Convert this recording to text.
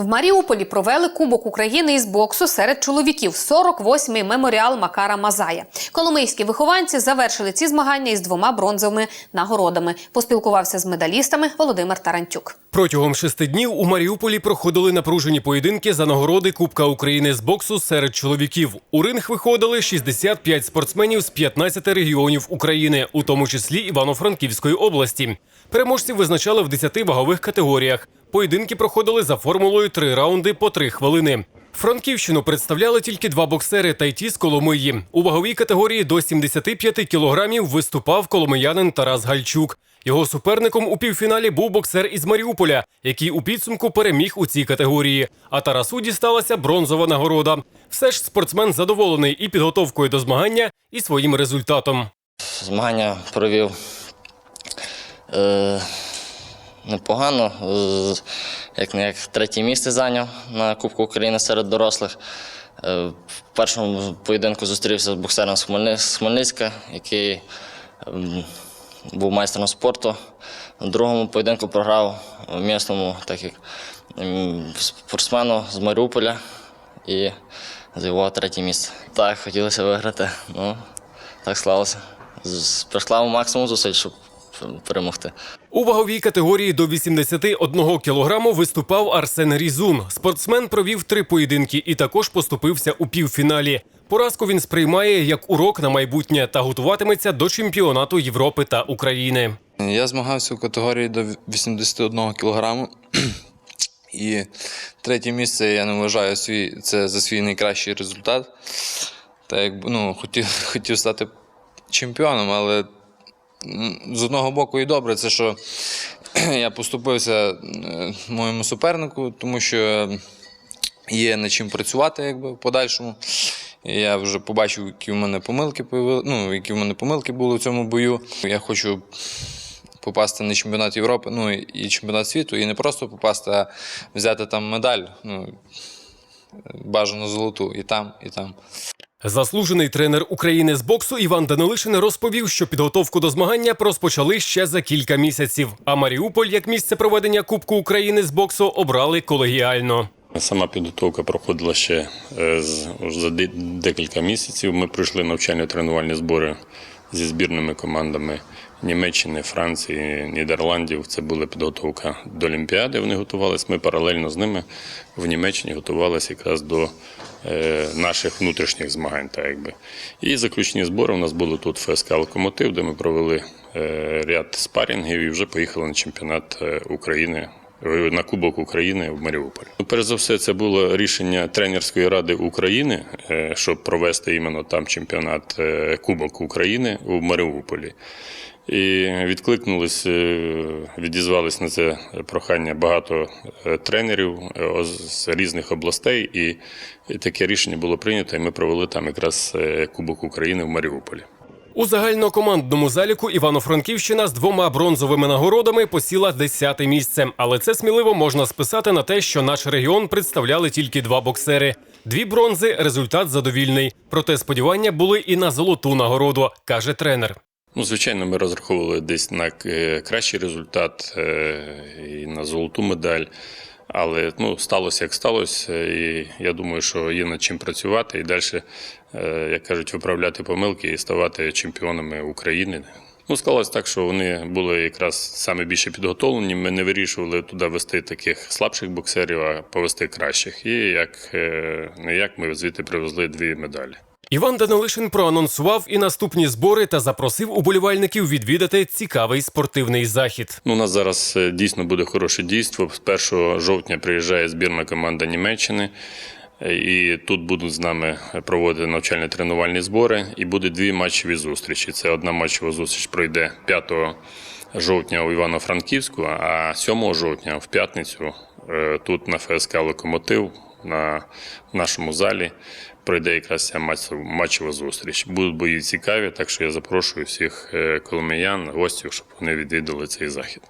В Маріуполі провели Кубок України із боксу серед чоловіків 48-й меморіал Макара Мазая. Коломийські вихованці завершили ці змагання із двома бронзовими нагородами. Поспілкувався з медалістами Володимир Тарантюк. Протягом шести днів у Маріуполі проходили напружені поєдинки за нагороди Кубка України з боксу серед чоловіків. У ринг виходили 65 спортсменів з 15 регіонів України, у тому числі Івано-Франківської області. Переможців визначали в 10 вагових категоріях. Поєдинки проходили за формулою три раунди по три хвилини. Франківщину представляли тільки два боксери та й ті з Коломиї. У ваговій категорії до 75 кілограмів виступав коломиянин Тарас Гальчук. Його суперником у півфіналі був боксер із Маріуполя, який у підсумку переміг у цій категорії. А Тарасу дісталася бронзова нагорода. Все ж спортсмен задоволений і підготовкою до змагання, і своїм результатом. Змагання провів е, непогано. Е, як не як третє місце зайняв на Кубку України серед дорослих. Е, в першому поєдинку зустрівся з боксером з, Хмельницька, який ем, був майстром спорту. В другому поєдинку програв місному, так як ем, спортсмену з Маріуполя і завоював третє місце. Так, хотілося виграти. Ну, так склалося. Приклав максимум зусиль, щоб перемогти. У ваговій категорії до 81 кілограму виступав Арсен Різун. Спортсмен провів три поєдинки і також поступився у півфіналі. Поразку він сприймає як урок на майбутнє та готуватиметься до чемпіонату Європи та України. Я змагався у категорії до 81 кг. І третє місце я не вважаю свій, це за свій найкращий результат. Та як ну, хотів, хотів стати чемпіоном, але з одного боку і добре, це що я поступився е, моєму супернику, тому що є над чим працювати якби, в подальшому. Я вже побачив, які в мене помилки появи- ну, які в мене помилки були в цьому бою. Я хочу попасти на чемпіонат Європи, ну і чемпіонат світу, і не просто попасти, а взяти там медаль. Ну, бажано золоту і там, і там. Заслужений тренер України з боксу Іван Данилишин розповів, що підготовку до змагання розпочали ще за кілька місяців. А Маріуполь, як місце проведення Кубку України з боксу, обрали колегіально. Сама підготовка проходила ще е, за декілька місяців. Ми пройшли навчально-тренувальні збори зі збірними командами Німеччини, Франції, Нідерландів. Це була підготовка до Олімпіади. Вони готувалися. Ми паралельно з ними в Німеччині готувалися якраз до е, наших внутрішніх змагань. Так якби. І заключні збори у нас були тут ФСК Локомотив, де ми провели е, ряд спарінгів і вже поїхали на чемпіонат е, України на Кубок України в Маріуполі. Ну, Перш за все, це було рішення тренерської ради України, е, щоб провести іменно там чемпіонат е, Кубок України у Маріуполі. І відкликнулись, е, відізвались на це прохання багато тренерів з різних областей, і таке рішення було прийнято, і ми провели там якраз Кубок України в Маріуполі. У загальнокомандному заліку Івано-Франківщина з двома бронзовими нагородами посіла 10 місце. Але це сміливо можна списати на те, що наш регіон представляли тільки два боксери. Дві бронзи результат задовільний. Проте сподівання були і на золоту нагороду, каже тренер. Ну, звичайно, ми розраховували десь на е, кращий результат е, і на золоту медаль. Але ну, сталося як сталося, і я думаю, що є над чим працювати і далі, е, як кажуть, виправляти помилки і ставати чемпіонами України. Ну, склалось так, що вони були якраз саме більше підготовлені. Ми не вирішували туди вести таких слабших боксерів, а повести кращих. І як е, не як ми звідти привезли дві медалі. Іван Данилишин проанонсував і наступні збори та запросив уболівальників відвідати цікавий спортивний захід. Ну, у нас зараз е, дійсно буде хороше дійство. З 1 жовтня приїжджає збірна команда Німеччини. Е, І тут будуть з нами проводити навчально-тренувальні збори. І буде дві матчеві зустрічі. Це одна матчева зустріч пройде 5 жовтня у Івано-Франківську, а 7 жовтня в п'ятницю е, тут на ФСК Локомотив на нашому залі пройде якраз ця матч- матчева зустріч. Будуть бої цікаві, так що я запрошую всіх коломіян, коломиян, гостів, щоб вони відвідали цей захід.